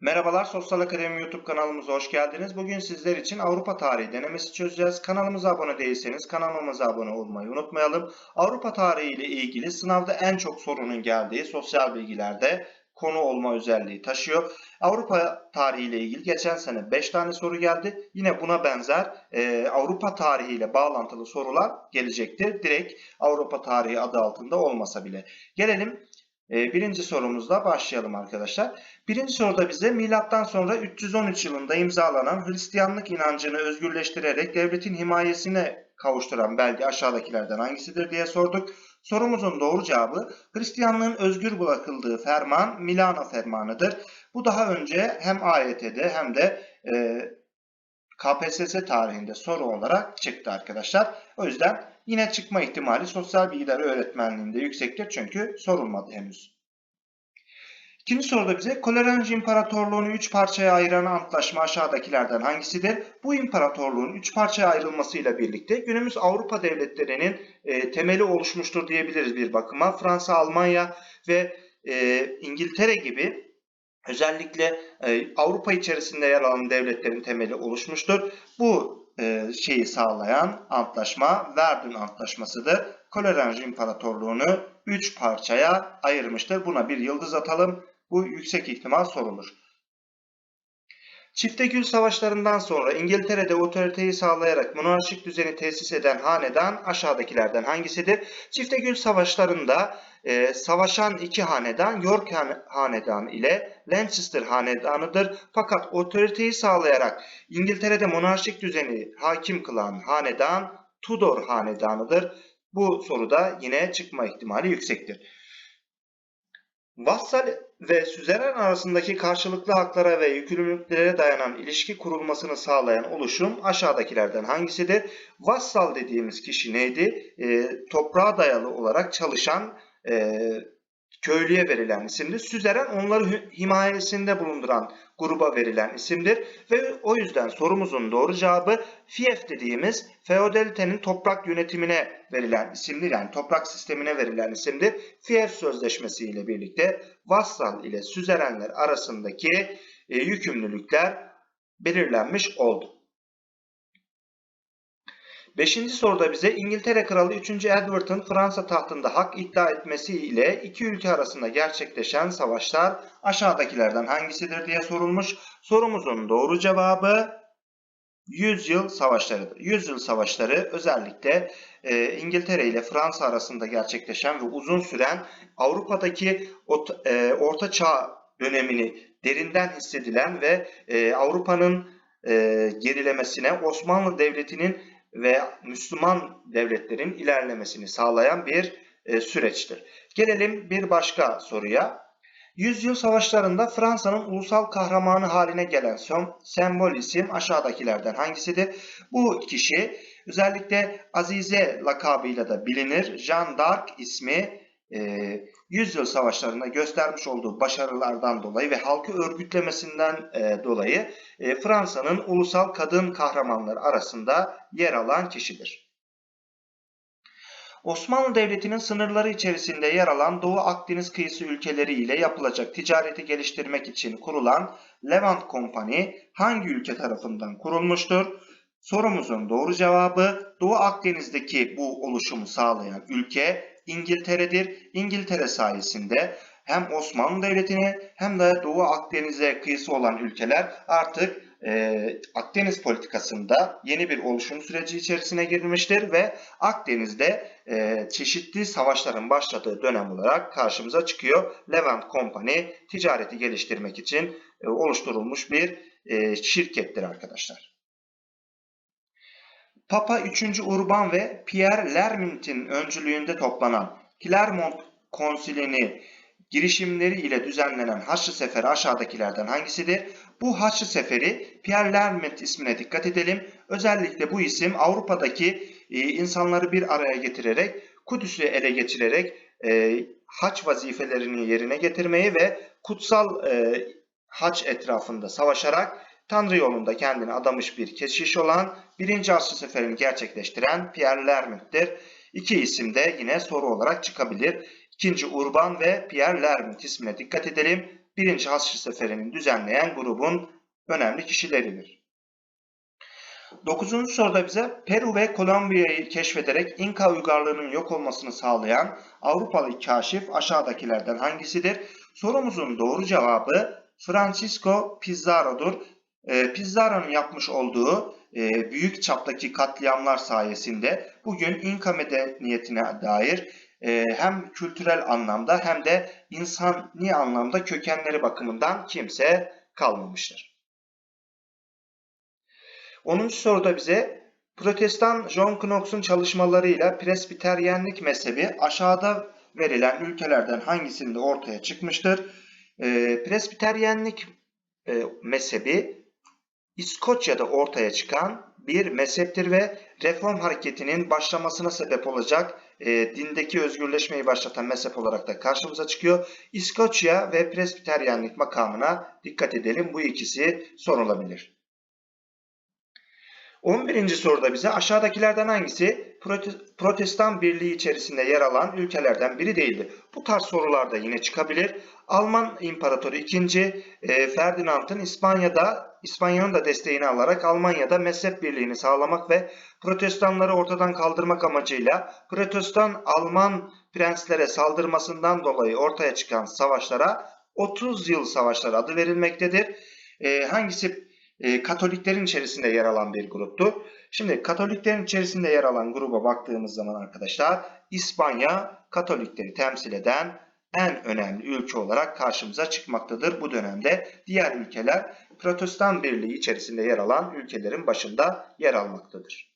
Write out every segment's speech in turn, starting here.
Merhabalar Sosyal Akademi YouTube kanalımıza hoş geldiniz. Bugün sizler için Avrupa tarihi denemesi çözeceğiz. Kanalımıza abone değilseniz kanalımıza abone olmayı unutmayalım. Avrupa tarihi ile ilgili sınavda en çok sorunun geldiği sosyal bilgilerde konu olma özelliği taşıyor. Avrupa tarihi ile ilgili geçen sene 5 tane soru geldi. Yine buna benzer e, Avrupa tarihi ile bağlantılı sorular gelecektir. Direkt Avrupa tarihi adı altında olmasa bile. Gelelim birinci sorumuzla başlayalım arkadaşlar. Birinci soruda bize milattan sonra 313 yılında imzalanan Hristiyanlık inancını özgürleştirerek devletin himayesine kavuşturan belge aşağıdakilerden hangisidir diye sorduk. Sorumuzun doğru cevabı Hristiyanlığın özgür bırakıldığı ferman Milano fermanıdır. Bu daha önce hem AYT'de hem de e, KPSS tarihinde soru olarak çıktı arkadaşlar. O yüzden yine çıkma ihtimali sosyal bilgiler öğretmenliğinde yüksektir çünkü sorulmadı henüz. İkinci soruda bize Koleranji İmparatorluğu'nu üç parçaya ayıran antlaşma aşağıdakilerden hangisidir? Bu imparatorluğun üç parçaya ayrılmasıyla birlikte günümüz Avrupa devletlerinin e, temeli oluşmuştur diyebiliriz bir bakıma. Fransa, Almanya ve e, İngiltere gibi özellikle e, Avrupa içerisinde yer alan devletlerin temeli oluşmuştur. Bu e, şeyi sağlayan antlaşma Verdun Antlaşması'dır. Koleranji İmparatorluğu'nu 3 parçaya ayırmıştır. Buna bir yıldız atalım. Bu yüksek ihtimal sorulur. Çiftegül savaşlarından sonra İngiltere'de otoriteyi sağlayarak monarşik düzeni tesis eden hanedan aşağıdakilerden hangisidir? Çiftegül savaşlarında e, savaşan iki hanedan York hanedanı ile Lancaster hanedanıdır. Fakat otoriteyi sağlayarak İngiltere'de monarşik düzeni hakim kılan hanedan Tudor hanedanıdır. Bu soruda yine çıkma ihtimali yüksektir. Vassal ve süzeren arasındaki karşılıklı haklara ve yükümlülüklere dayanan ilişki kurulmasını sağlayan oluşum aşağıdakilerden hangisidir? Vassal dediğimiz kişi neydi? E, toprağa dayalı olarak çalışan e, köylüye verilen isimdir. Süzeren onları himayesinde bulunduran gruba verilen isimdir. Ve o yüzden sorumuzun doğru cevabı fief dediğimiz feodalitenin toprak yönetimine verilen isimdir. Yani toprak sistemine verilen isimdir. Fief sözleşmesi ile birlikte vassal ile süzerenler arasındaki e, yükümlülükler belirlenmiş oldu. Beşinci soruda bize İngiltere Kralı 3. Edward'ın Fransa tahtında hak iddia etmesi ile iki ülke arasında gerçekleşen savaşlar aşağıdakilerden hangisidir diye sorulmuş. Sorumuzun doğru cevabı 100 yıl savaşlarıdır. 100 yıl savaşları özellikle e, İngiltere ile Fransa arasında gerçekleşen ve uzun süren Avrupa'daki ot, e, Orta Çağ dönemini derinden hissedilen ve e, Avrupa'nın e, gerilemesine Osmanlı Devleti'nin ve Müslüman devletlerin ilerlemesini sağlayan bir e, süreçtir. Gelelim bir başka soruya. Yüzyıl savaşlarında Fransa'nın ulusal kahramanı haline gelen sembol isim aşağıdakilerden hangisidir? Bu kişi özellikle Azize lakabıyla da bilinir. Jeanne d'Arc ismi e, yüzyıl savaşlarında göstermiş olduğu başarılardan dolayı ve halkı örgütlemesinden e, dolayı e, Fransa'nın ulusal kadın kahramanları arasında yer alan kişidir. Osmanlı Devleti'nin sınırları içerisinde yer alan Doğu Akdeniz kıyısı ülkeleri ile yapılacak ticareti geliştirmek için kurulan Levant Company hangi ülke tarafından kurulmuştur? Sorumuzun doğru cevabı Doğu Akdeniz'deki bu oluşumu sağlayan ülke İngiltere'dir. İngiltere sayesinde hem Osmanlı Devleti'ne hem de Doğu Akdeniz'e kıyısı olan ülkeler artık e, Akdeniz politikasında yeni bir oluşum süreci içerisine girmiştir ve Akdeniz'de e, çeşitli savaşların başladığı dönem olarak karşımıza çıkıyor. Levant Company ticareti geliştirmek için e, oluşturulmuş bir e, şirkettir arkadaşlar. Papa 3. Urban ve Pierre Lermint'in öncülüğünde toplanan Clermont Konsili'ni girişimleri ile düzenlenen Haçlı Seferi aşağıdakilerden hangisidir? Bu Haçlı Seferi Pierre Lermint ismine dikkat edelim. Özellikle bu isim Avrupa'daki e, insanları bir araya getirerek Kudüs'ü ele geçirerek e, haç vazifelerini yerine getirmeyi ve kutsal e, haç etrafında savaşarak Tanrı yolunda kendini adamış bir keşiş olan birinci Haçlı Seferi'ni gerçekleştiren Pierre Lermint'tir. İki isim de yine soru olarak çıkabilir. İkinci Urban ve Pierre Lermont ismine dikkat edelim. birinci Haçlı Seferi'ni düzenleyen grubun önemli kişileridir. Dokuzuncu soruda bize Peru ve Kolombiya'yı keşfederek İnka uygarlığının yok olmasını sağlayan Avrupalı kaşif aşağıdakilerden hangisidir? Sorumuzun doğru cevabı Francisco Pizarro'dur. E, Pizarro'nun yapmış olduğu e, büyük çaptaki katliamlar sayesinde bugün İnka medeniyetine dair e, hem kültürel anlamda hem de insani anlamda kökenleri bakımından kimse kalmamıştır. 10. soruda bize Protestan John Knox'un çalışmalarıyla Presbiteryenlik mezhebi aşağıda verilen ülkelerden hangisinde ortaya çıkmıştır? E, Presbiteryenlik e, mezhebi İskoçya'da ortaya çıkan bir mezheptir ve reform hareketinin başlamasına sebep olacak e, dindeki özgürleşmeyi başlatan mezhep olarak da karşımıza çıkıyor. İskoçya ve Presbiteryenlik makamına dikkat edelim. Bu ikisi sorulabilir. 11. soruda bize aşağıdakilerden hangisi Protestan Birliği içerisinde yer alan ülkelerden biri değildi? Bu tarz sorular da yine çıkabilir. Alman İmparatoru II. E, Ferdinand'ın İspanya'da İspanya'nın da desteğini alarak Almanya'da mezhep birliğini sağlamak ve Protestanları ortadan kaldırmak amacıyla Protestan Alman prenslere saldırmasından dolayı ortaya çıkan savaşlara 30 yıl savaşları adı verilmektedir. E, hangisi e, Katoliklerin içerisinde yer alan bir gruptu. Şimdi Katoliklerin içerisinde yer alan gruba baktığımız zaman arkadaşlar İspanya Katolikleri temsil eden en önemli ülke olarak karşımıza çıkmaktadır bu dönemde. Diğer ülkeler Protestan Birliği içerisinde yer alan ülkelerin başında yer almaktadır.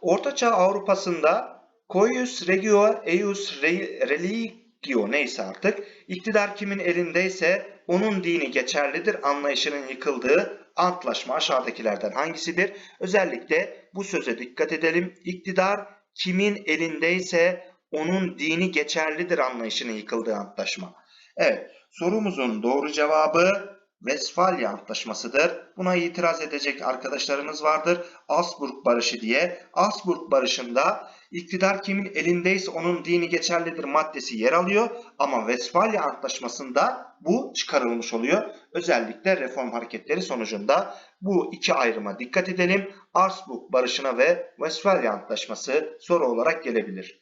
Ortaçağ Avrupa'sında Coius Regio Eius Religio neyse artık iktidar kimin elindeyse onun dini geçerlidir anlayışının yıkıldığı antlaşma aşağıdakilerden hangisidir? Özellikle bu söze dikkat edelim. İktidar kimin elindeyse onun dini geçerlidir anlayışının yıkıldığı antlaşma. Evet, sorumuzun doğru cevabı Westfalia Antlaşması'dır. Buna itiraz edecek arkadaşlarımız vardır. Asburg Barışı diye. Asburg Barışı'nda iktidar kimin elindeyse onun dini geçerlidir maddesi yer alıyor. Ama Westfalia Antlaşması'nda bu çıkarılmış oluyor. Özellikle reform hareketleri sonucunda bu iki ayrıma dikkat edelim. Asburg Barışı'na ve Westfalia Antlaşması soru olarak gelebilir.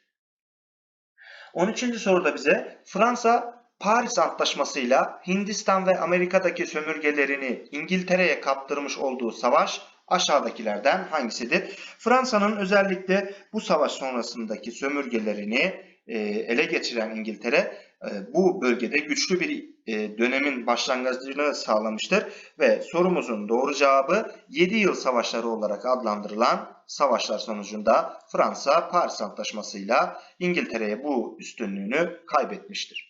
13. soruda bize Fransa Paris Antlaşması'yla Hindistan ve Amerika'daki sömürgelerini İngiltere'ye kaptırmış olduğu savaş aşağıdakilerden hangisidir? Fransa'nın özellikle bu savaş sonrasındaki sömürgelerini e, ele geçiren İngiltere e, bu bölgede güçlü bir e, dönemin başlangıcını sağlamıştır ve sorumuzun doğru cevabı 7 yıl savaşları olarak adlandırılan savaşlar sonucunda Fransa Paris Antlaşması'yla İngiltere'ye bu üstünlüğünü kaybetmiştir.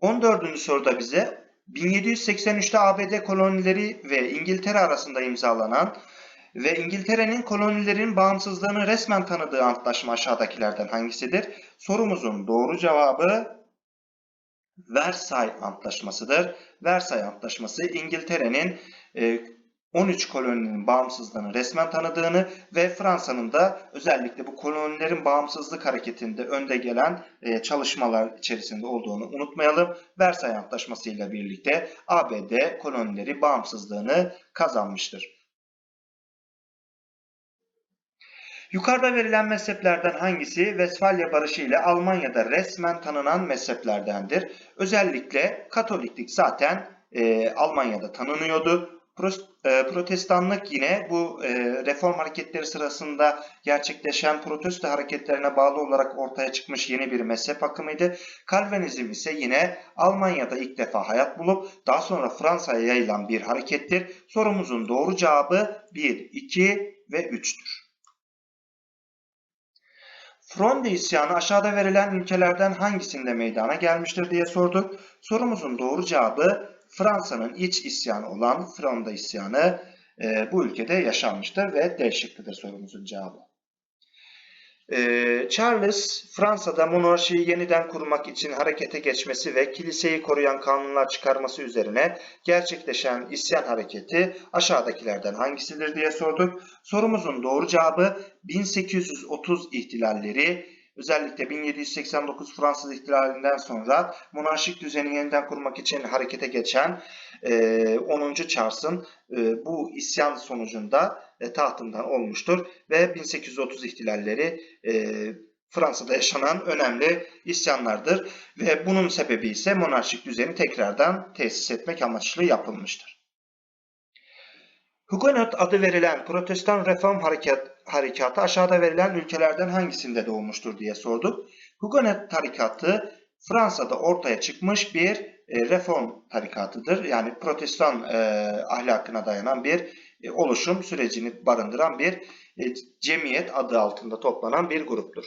14. soruda bize 1783'te ABD kolonileri ve İngiltere arasında imzalanan ve İngiltere'nin kolonilerin bağımsızlığını resmen tanıdığı antlaşma aşağıdakilerden hangisidir? Sorumuzun doğru cevabı Versay Antlaşması'dır. Versay Antlaşması İngiltere'nin e, 13 koloninin bağımsızlığını resmen tanıdığını ve Fransa'nın da özellikle bu kolonilerin bağımsızlık hareketinde önde gelen e, çalışmalar içerisinde olduğunu unutmayalım. Versay Antlaşması ile birlikte ABD kolonileri bağımsızlığını kazanmıştır. Yukarıda verilen mezheplerden hangisi Westfalia Barışı ile Almanya'da resmen tanınan mezheplerdendir? Özellikle Katoliklik zaten e, Almanya'da tanınıyordu. E, protestanlık yine bu e, reform hareketleri sırasında gerçekleşen protesto hareketlerine bağlı olarak ortaya çıkmış yeni bir mezhep akımıydı. Kalvinizm ise yine Almanya'da ilk defa hayat bulup daha sonra Fransa'ya yayılan bir harekettir. Sorumuzun doğru cevabı 1, 2 ve 3'tür. Fronde isyanı aşağıda verilen ülkelerden hangisinde meydana gelmiştir diye sorduk. Sorumuzun doğru cevabı Fransa'nın iç isyanı olan Fronda isyanı e, bu ülkede yaşanmıştır ve D şıkkıdır sorumuzun cevabı. E, Charles Fransa'da monarşiyi yeniden kurmak için harekete geçmesi ve kiliseyi koruyan kanunlar çıkarması üzerine gerçekleşen isyan hareketi aşağıdakilerden hangisidir diye sorduk. Sorumuzun doğru cevabı 1830 ihtilalleri özellikle 1789 Fransız ihtilalinden sonra monarşik düzeni yeniden kurmak için harekete geçen e, 10. Charles'ın e, bu isyan sonucunda e, tahtından olmuştur ve 1830 ihtilalleri e, Fransa'da yaşanan önemli isyanlardır ve bunun sebebi ise monarşik düzeni tekrardan tesis etmek amaçlı yapılmıştır. Huguenot adı verilen Protestan Reform Harekat, Harekatı aşağıda verilen ülkelerden hangisinde doğmuştur diye sorduk. Huguenot tarikatı Fransa'da ortaya çıkmış bir e, reform tarikatıdır. Yani protestan e, ahlakına dayanan bir e, oluşum sürecini barındıran bir e, cemiyet adı altında toplanan bir gruptur.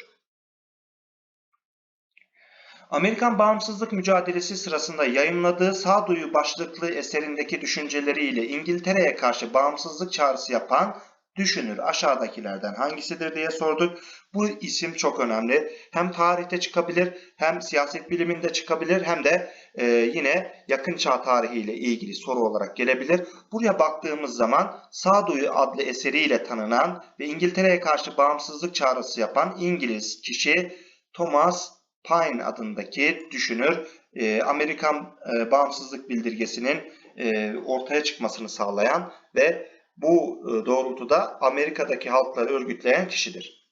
Amerikan bağımsızlık mücadelesi sırasında yayımladığı Sağduyu başlıklı eserindeki düşünceleriyle İngiltere'ye karşı bağımsızlık çağrısı yapan düşünür aşağıdakilerden hangisidir diye sorduk. Bu isim çok önemli. Hem tarihte çıkabilir, hem siyaset biliminde çıkabilir, hem de e, yine yakın çağ tarihiyle ilgili soru olarak gelebilir. Buraya baktığımız zaman Sağduyu adlı eseriyle tanınan ve İngiltere'ye karşı bağımsızlık çağrısı yapan İngiliz kişi Thomas Paine adındaki düşünür e, Amerikan e, bağımsızlık bildirgesinin e, ortaya çıkmasını sağlayan ve bu e, doğrultuda Amerika'daki halkları örgütleyen kişidir.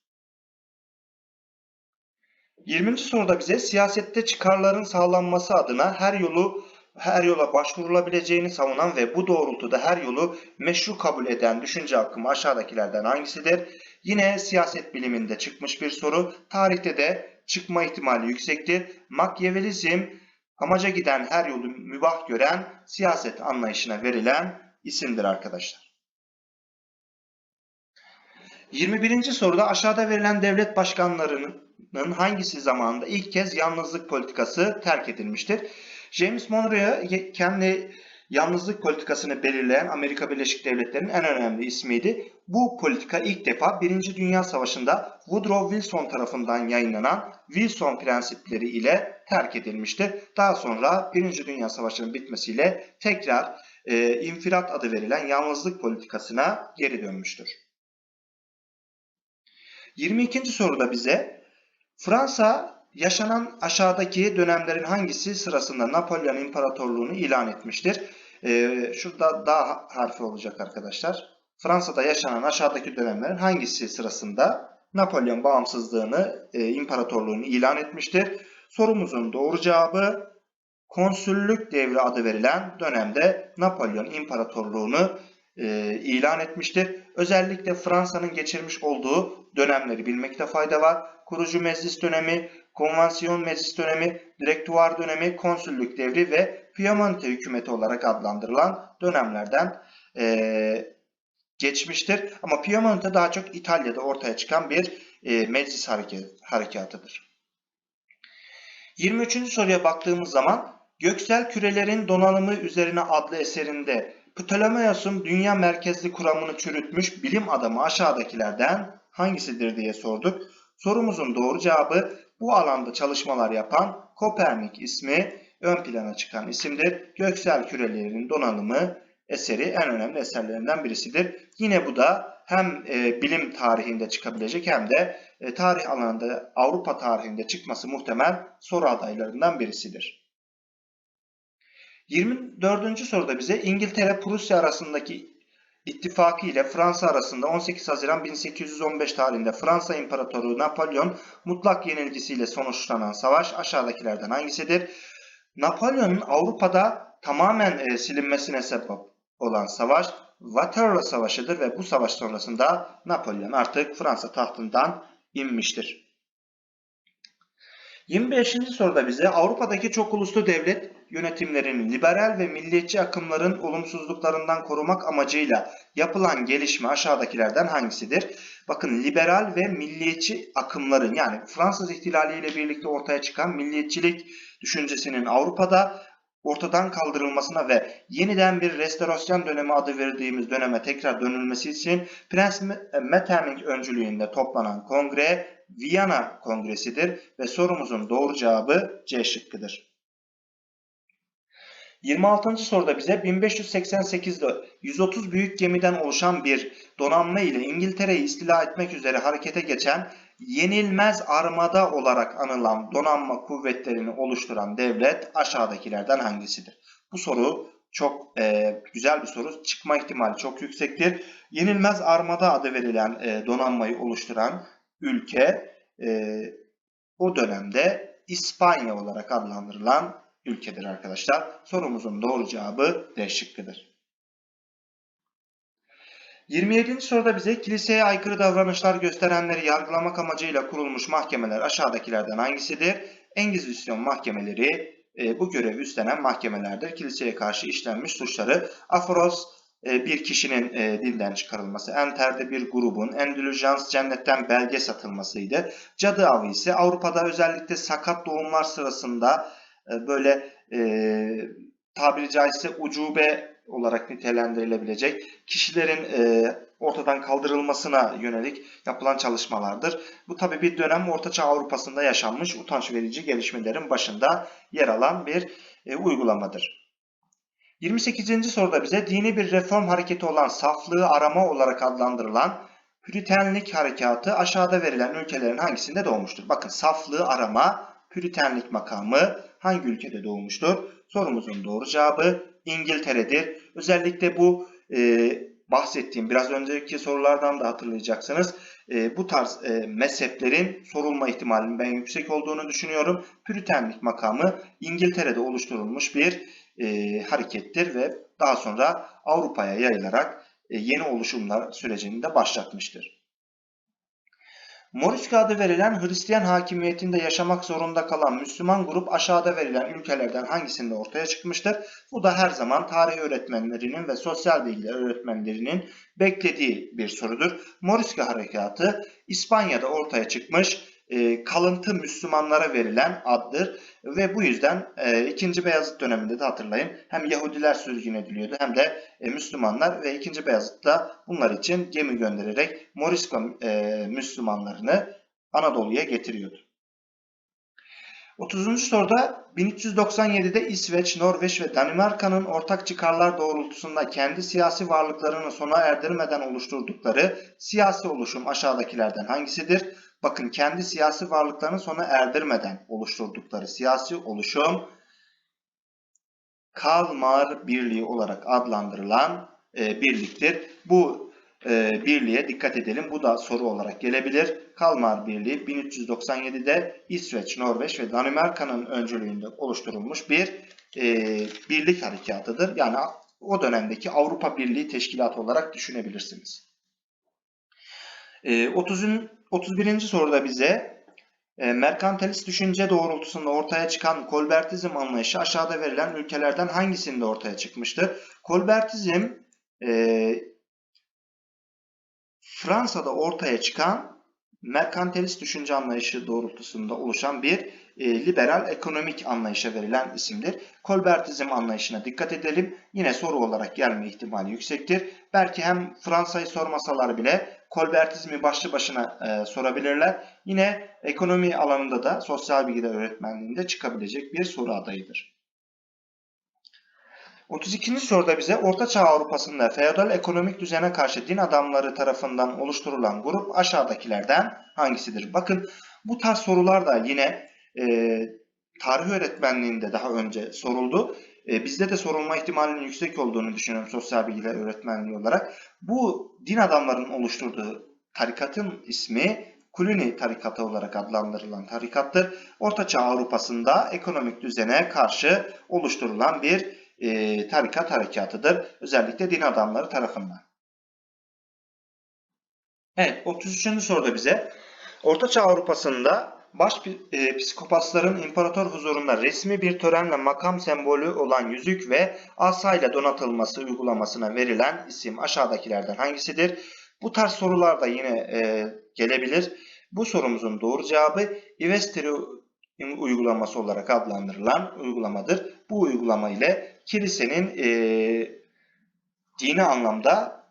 20. soruda bize siyasette çıkarların sağlanması adına her yolu her yola başvurulabileceğini savunan ve bu doğrultuda her yolu meşru kabul eden düşünce akımı aşağıdakilerden hangisidir? Yine siyaset biliminde çıkmış bir soru. Tarihte de çıkma ihtimali yüksektir. Makyavelizm amaca giden her yolu mübah gören siyaset anlayışına verilen isimdir arkadaşlar. 21. soruda aşağıda verilen devlet başkanlarının hangisi zamanında ilk kez yalnızlık politikası terk edilmiştir? James Monroe kendi yalnızlık politikasını belirleyen Amerika Birleşik Devletleri'nin en önemli ismiydi. Bu politika ilk defa 1. Dünya Savaşı'nda Woodrow Wilson tarafından yayınlanan Wilson prensipleri ile terk edilmiştir. Daha sonra 1. Dünya Savaşı'nın bitmesiyle tekrar e, infirat adı verilen yalnızlık politikasına geri dönmüştür. 22. soruda bize Fransa yaşanan aşağıdaki dönemlerin hangisi sırasında Napolyon İmparatorluğunu ilan etmiştir? Ee, şurada daha harfi olacak arkadaşlar. Fransa'da yaşanan aşağıdaki dönemlerin hangisi sırasında Napolyon bağımsızlığını, e, imparatorluğunu ilan etmiştir? Sorumuzun doğru cevabı konsüllük devri adı verilen dönemde Napolyon İmparatorluğunu e, ilan etmiştir. Özellikle Fransa'nın geçirmiş olduğu dönemleri bilmekte fayda var. Kurucu meclis dönemi, konvansiyon meclis dönemi, direktuvar dönemi, konsüllük devri ve Piemonte hükümeti olarak adlandırılan dönemlerden e, geçmiştir. Ama Piemonte daha çok İtalya'da ortaya çıkan bir e, meclis harekatıdır. 23. soruya baktığımız zaman Göksel Kürelerin Donanımı Üzerine adlı eserinde Ptolemaios'un dünya merkezli kuramını çürütmüş bilim adamı aşağıdakilerden hangisidir diye sorduk. Sorumuzun doğru cevabı bu alanda çalışmalar yapan Kopernik ismi ön plana çıkan isimdir. Göksel kürelerinin donanımı eseri en önemli eserlerinden birisidir. Yine bu da hem e, bilim tarihinde çıkabilecek hem de e, tarih alanında Avrupa tarihinde çıkması muhtemel soru adaylarından birisidir. 24. soruda bize İngiltere-Prusya arasındaki ittifakı ile Fransa arasında 18 Haziran 1815 tarihinde Fransa İmparatoru Napolyon mutlak yenilgisiyle sonuçlanan savaş aşağıdakilerden hangisidir? Napolyon'un Avrupa'da tamamen e, silinmesine sebep olan savaş Waterloo Savaşı'dır ve bu savaş sonrasında Napolyon artık Fransa tahtından inmiştir. 25. soruda bize Avrupa'daki çok uluslu devlet yönetimlerinin liberal ve milliyetçi akımların olumsuzluklarından korumak amacıyla yapılan gelişme aşağıdakilerden hangisidir? Bakın liberal ve milliyetçi akımların yani Fransız ihtilali ile birlikte ortaya çıkan milliyetçilik düşüncesinin Avrupa'da ortadan kaldırılmasına ve yeniden bir restorasyon dönemi adı verdiğimiz döneme tekrar dönülmesi için Prens Metternich öncülüğünde toplanan kongre Viyana Kongresi'dir ve sorumuzun doğru cevabı C şıkkıdır. 26. soruda bize 1588'de 130 büyük gemiden oluşan bir donanma ile İngiltere'yi istila etmek üzere harekete geçen yenilmez armada olarak anılan donanma kuvvetlerini oluşturan devlet aşağıdakilerden hangisidir? Bu soru çok e, güzel bir soru. Çıkma ihtimali çok yüksektir. Yenilmez armada adı verilen e, donanmayı oluşturan ülke e, o dönemde İspanya olarak adlandırılan ülkedir arkadaşlar. Sorumuzun doğru cevabı D şıkkıdır. 27. soruda bize kiliseye aykırı davranışlar gösterenleri yargılamak amacıyla kurulmuş mahkemeler aşağıdakilerden hangisidir? Engizisyon mahkemeleri e, bu görevi üstlenen mahkemelerdir. Kiliseye karşı işlenmiş suçları aforos e, bir kişinin e, dinden çıkarılması, enterde bir grubun, endülüjans cennetten belge satılmasıydı. Cadı avı ise Avrupa'da özellikle sakat doğumlar sırasında böyle e, tabiri caizse ucube olarak nitelendirilebilecek kişilerin e, ortadan kaldırılmasına yönelik yapılan çalışmalardır. Bu tabi bir dönem Ortaçağ Avrupa'sında yaşanmış utanç verici gelişmelerin başında yer alan bir e, uygulamadır. 28. soruda bize dini bir reform hareketi olan saflığı arama olarak adlandırılan Püritenlik harekatı aşağıda verilen ülkelerin hangisinde doğmuştur? Bakın saflığı arama, Püritenlik makamı hangi ülkede doğmuştur? Sorumuzun doğru cevabı İngiltere'dir. Özellikle bu e, bahsettiğim biraz önceki sorulardan da hatırlayacaksınız. E, bu tarz e, mezheplerin sorulma ihtimalinin ben yüksek olduğunu düşünüyorum. Püritenlik makamı İngiltere'de oluşturulmuş bir e, harekettir ve daha sonra Avrupa'ya yayılarak e, yeni oluşumlar sürecini de başlatmıştır. Moriska adı verilen Hristiyan hakimiyetinde yaşamak zorunda kalan Müslüman grup aşağıda verilen ülkelerden hangisinde ortaya çıkmıştır? Bu da her zaman tarih öğretmenlerinin ve sosyal bilgiler öğretmenlerinin beklediği bir sorudur. Moriska harekatı İspanya'da ortaya çıkmış e, kalıntı Müslümanlara verilen addır ve bu yüzden e, 2. Beyazıt döneminde de hatırlayın hem Yahudiler sürgün ediliyordu hem de e, Müslümanlar ve 2. Beyazıt da bunlar için gemi göndererek Moriska e, Müslümanlarını Anadolu'ya getiriyordu. 30. soruda 1397'de İsveç, Norveç ve Danimarka'nın ortak çıkarlar doğrultusunda kendi siyasi varlıklarını sona erdirmeden oluşturdukları siyasi oluşum aşağıdakilerden hangisidir? Bakın kendi siyasi varlıklarını sona erdirmeden oluşturdukları siyasi oluşum Kalmar Birliği olarak adlandırılan e, birliktir. Bu e, birliğe dikkat edelim. Bu da soru olarak gelebilir. Kalmar Birliği 1397'de İsveç, Norveç ve Danimarka'nın öncülüğünde oluşturulmuş bir e, birlik harekatıdır. Yani o dönemdeki Avrupa Birliği Teşkilatı olarak düşünebilirsiniz. E, 30'un 31. soruda bize e, merkantilist düşünce doğrultusunda ortaya çıkan kolbertizm anlayışı aşağıda verilen ülkelerden hangisinde ortaya çıkmıştır? Kolbertizm e, Fransa'da ortaya çıkan merkantilist düşünce anlayışı doğrultusunda oluşan bir e, liberal ekonomik anlayışa verilen isimdir. Kolbertizm anlayışına dikkat edelim. Yine soru olarak gelme ihtimali yüksektir. Belki hem Fransa'yı sormasalar bile Kolbertizmi başlı başına e, sorabilirler. Yine ekonomi alanında da sosyal bilgiler öğretmenliğinde çıkabilecek bir soru adayıdır. 32. soruda bize Orta Çağ Avrupa'sında feodal ekonomik düzene karşı din adamları tarafından oluşturulan grup aşağıdakilerden hangisidir? Bakın bu tarz sorular da yine e, tarih öğretmenliğinde daha önce soruldu. E, bizde de sorulma ihtimalinin yüksek olduğunu düşünüyorum sosyal bilgiler öğretmenliği olarak. Bu din adamlarının oluşturduğu tarikatın ismi Kulini tarikatı olarak adlandırılan tarikattır. Ortaçağ Avrupa'sında ekonomik düzene karşı oluşturulan bir e, tarikat harekatıdır. Özellikle din adamları tarafından. Evet 33. soruda bize Ortaçağ Avrupa'sında baş e, psikopatların imparator huzurunda resmi bir törenle makam sembolü olan yüzük ve asayla donatılması uygulamasına verilen isim aşağıdakilerden hangisidir? Bu tarz sorular da yine e, gelebilir. Bu sorumuzun doğru cevabı Ivesteri uygulaması olarak adlandırılan uygulamadır. Bu uygulama ile kilisenin e, dini anlamda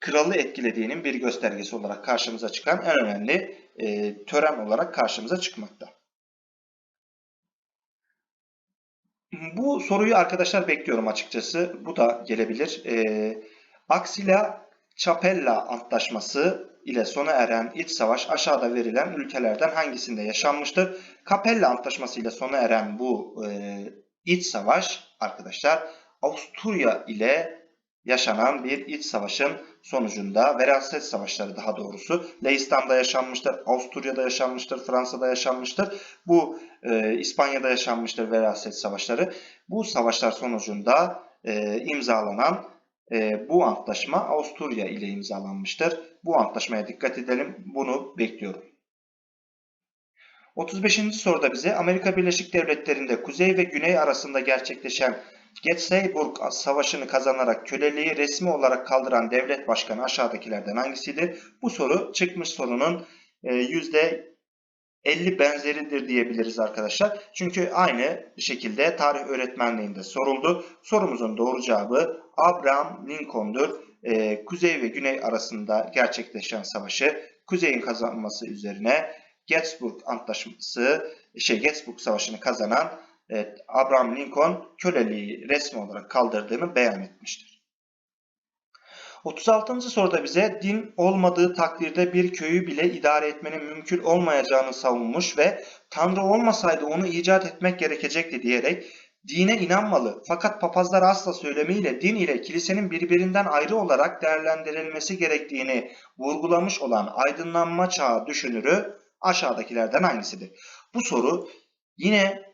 kralı etkilediğinin bir göstergesi olarak karşımıza çıkan en önemli e, tören olarak karşımıza çıkmakta. Bu soruyu arkadaşlar bekliyorum açıkçası. Bu da gelebilir. E, Aksila Çapella Antlaşması ile sona eren iç savaş aşağıda verilen ülkelerden hangisinde yaşanmıştır? Capella Antlaşması ile sona eren bu e, iç savaş arkadaşlar Avusturya ile yaşanan bir iç savaşın sonucunda veraset savaşları daha doğrusu Leistan'da yaşanmıştır, Avusturya'da yaşanmıştır, Fransa'da yaşanmıştır. Bu e, İspanya'da yaşanmıştır veraset savaşları. Bu savaşlar sonucunda e, imzalanan e, bu antlaşma Avusturya ile imzalanmıştır. Bu antlaşmaya dikkat edelim. Bunu bekliyorum. 35. soruda bize Amerika Birleşik Devletleri'nde kuzey ve güney arasında gerçekleşen Gettysburg Savaşı'nı kazanarak köleliği resmi olarak kaldıran devlet başkanı aşağıdakilerden hangisidir? Bu soru çıkmış sorunun %50 benzeridir diyebiliriz arkadaşlar. Çünkü aynı şekilde tarih öğretmenliğinde soruldu. Sorumuzun doğru cevabı Abraham Lincoln'dur. Ee, Kuzey ve Güney arasında gerçekleşen savaşı Kuzey'in kazanması üzerine Gettysburg Antlaşması, şey Gettysburg Savaşı'nı kazanan evet, Abraham Lincoln köleliği resmi olarak kaldırdığını beyan etmiştir. 36. soruda bize din olmadığı takdirde bir köyü bile idare etmenin mümkün olmayacağını savunmuş ve Tanrı olmasaydı onu icat etmek gerekecekti diyerek dine inanmalı fakat papazlar asla söylemiyle din ile kilisenin birbirinden ayrı olarak değerlendirilmesi gerektiğini vurgulamış olan aydınlanma çağı düşünürü aşağıdakilerden hangisidir? Bu soru yine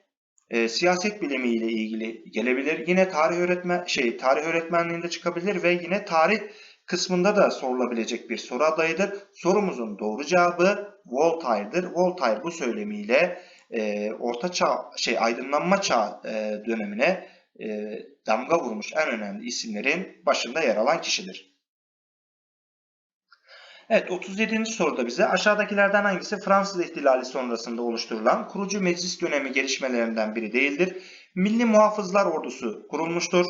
e, siyaset bilimi ile ilgili gelebilir. Yine tarih öğretmen şey tarih öğretmenliğinde çıkabilir ve yine tarih kısmında da sorulabilecek bir soru adayıdır. Sorumuzun doğru cevabı Voltaire'dır. Voltaire bu söylemiyle e, orta çağ şey aydınlanma çağ e, dönemine e, damga vurmuş en önemli isimlerin başında yer alan kişidir. Evet 37. soruda bize aşağıdakilerden hangisi Fransız ihtilali sonrasında oluşturulan kurucu meclis dönemi gelişmelerinden biri değildir? Milli Muhafızlar Ordusu kurulmuştur.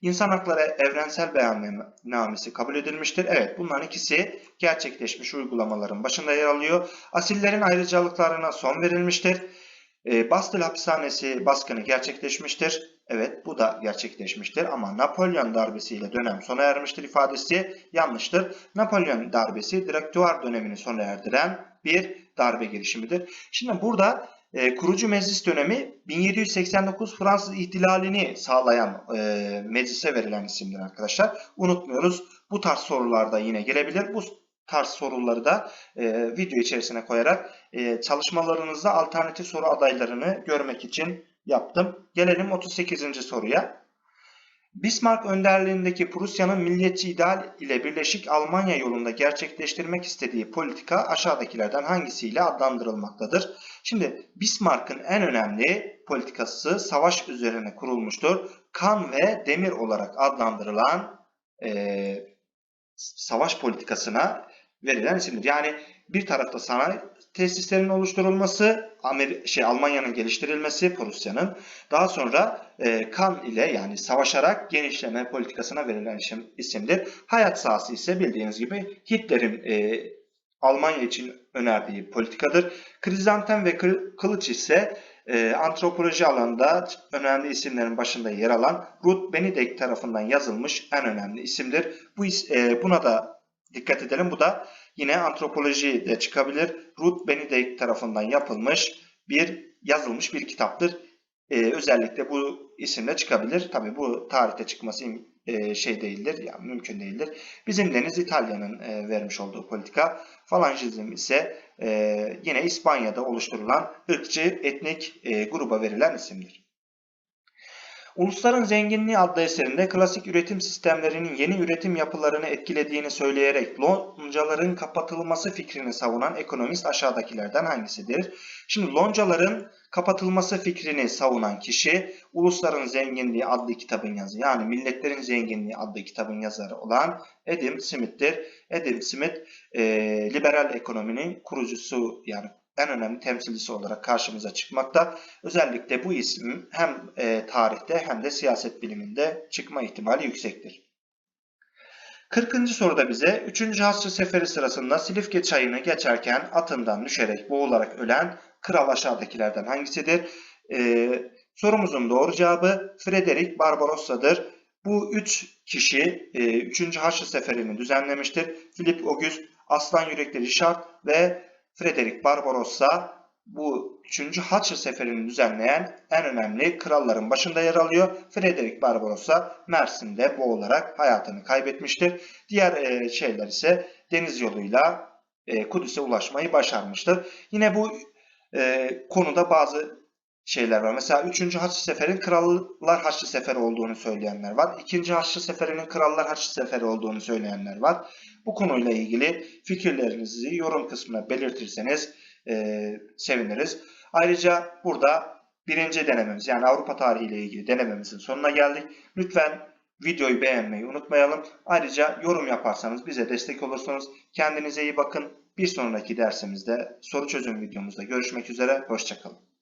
İnsan Hakları Evrensel Beyannamesi kabul edilmiştir. Evet bunların ikisi gerçekleşmiş uygulamaların başında yer alıyor. Asillerin ayrıcalıklarına son verilmiştir. E, Bastille hapishanesi baskını gerçekleşmiştir. Evet bu da gerçekleşmiştir ama Napolyon darbesiyle dönem sona ermiştir ifadesi yanlıştır. Napolyon darbesi direktüar dönemini sona erdiren bir darbe girişimidir. Şimdi burada e, kurucu meclis dönemi 1789 Fransız ihtilalini sağlayan e, meclise verilen isimdir arkadaşlar. Unutmuyoruz. Bu tarz sorularda yine gelebilir. Bu tarz soruları da e, video içerisine koyarak e, çalışmalarınızda alternatif soru adaylarını görmek için yaptım. Gelelim 38. soruya. Bismarck önderliğindeki Prusya'nın milliyetçi ideal ile Birleşik Almanya yolunda gerçekleştirmek istediği politika aşağıdakilerden hangisiyle adlandırılmaktadır? Şimdi Bismarck'ın en önemli politikası savaş üzerine kurulmuştur. Kan ve demir olarak adlandırılan e, savaş politikasına verilen isimdir. Yani bir tarafta sanayi tesislerinin oluşturulması, Amer şey Almanya'nın geliştirilmesi, Prusya'nın daha sonra e, kan ile yani savaşarak genişleme politikasına verilen isim, isimdir. Hayat sahası ise bildiğiniz gibi Hitler'in e, Almanya için önerdiği politikadır. Krizantem ve Kılıç ise e, antropoloji alanında önemli isimlerin başında yer alan Ruth Benedict tarafından yazılmış en önemli isimdir. Bu e, buna da dikkat edelim. Bu da yine antropoloji de çıkabilir. Ruth Benedict tarafından yapılmış bir yazılmış bir kitaptır. E, özellikle bu isimle çıkabilir. Tabi bu tarihte çıkması e, şey değildir, yani mümkün değildir. Bizim deniz İtalya'nın e, vermiş olduğu politika. Falangizm ise e, yine İspanya'da oluşturulan ırkçı etnik e, gruba verilen isimdir. Ulusların Zenginliği adlı eserinde klasik üretim sistemlerinin yeni üretim yapılarını etkilediğini söyleyerek loncaların kapatılması fikrini savunan ekonomist aşağıdakilerden hangisidir? Şimdi loncaların kapatılması fikrini savunan kişi Ulusların Zenginliği adlı kitabın yazarı yani Milletlerin Zenginliği adlı kitabın yazarı olan Adam Smith'tir. Adam Smith e, liberal ekonominin kurucusu yani en önemli temsilcisi olarak karşımıza çıkmakta. Özellikle bu isim hem e, tarihte hem de siyaset biliminde çıkma ihtimali yüksektir. 40. soruda bize 3. Haçlı Seferi sırasında Silifke çayını geçerken atından düşerek boğularak ölen kral aşağıdakilerden hangisidir? Ee, sorumuzun doğru cevabı Frederick Barbarossa'dır. Bu üç kişi 3. Haçlı Seferi'ni düzenlemiştir. Philip Auguste, Aslan Yürekli Richard ve Frederick Barbarossa bu 3. Haçlı Seferi'ni düzenleyen en önemli kralların başında yer alıyor. Frederick Barbarossa Mersin'de boğularak hayatını kaybetmiştir. Diğer e, şeyler ise deniz yoluyla e, Kudüs'e ulaşmayı başarmıştır. Yine bu e, konuda bazı şeyler var. Mesela 3. Haçlı Seferi'nin Krallar Haçlı Seferi olduğunu söyleyenler var. 2. Haçlı Seferi'nin Krallar Haçlı Seferi olduğunu söyleyenler var. Bu konuyla ilgili fikirlerinizi yorum kısmına belirtirseniz e, seviniriz. Ayrıca burada birinci denememiz yani Avrupa tarihi ile ilgili denememizin sonuna geldik. Lütfen videoyu beğenmeyi unutmayalım. Ayrıca yorum yaparsanız bize destek olursunuz. Kendinize iyi bakın. Bir sonraki dersimizde soru çözüm videomuzda görüşmek üzere. Hoşçakalın.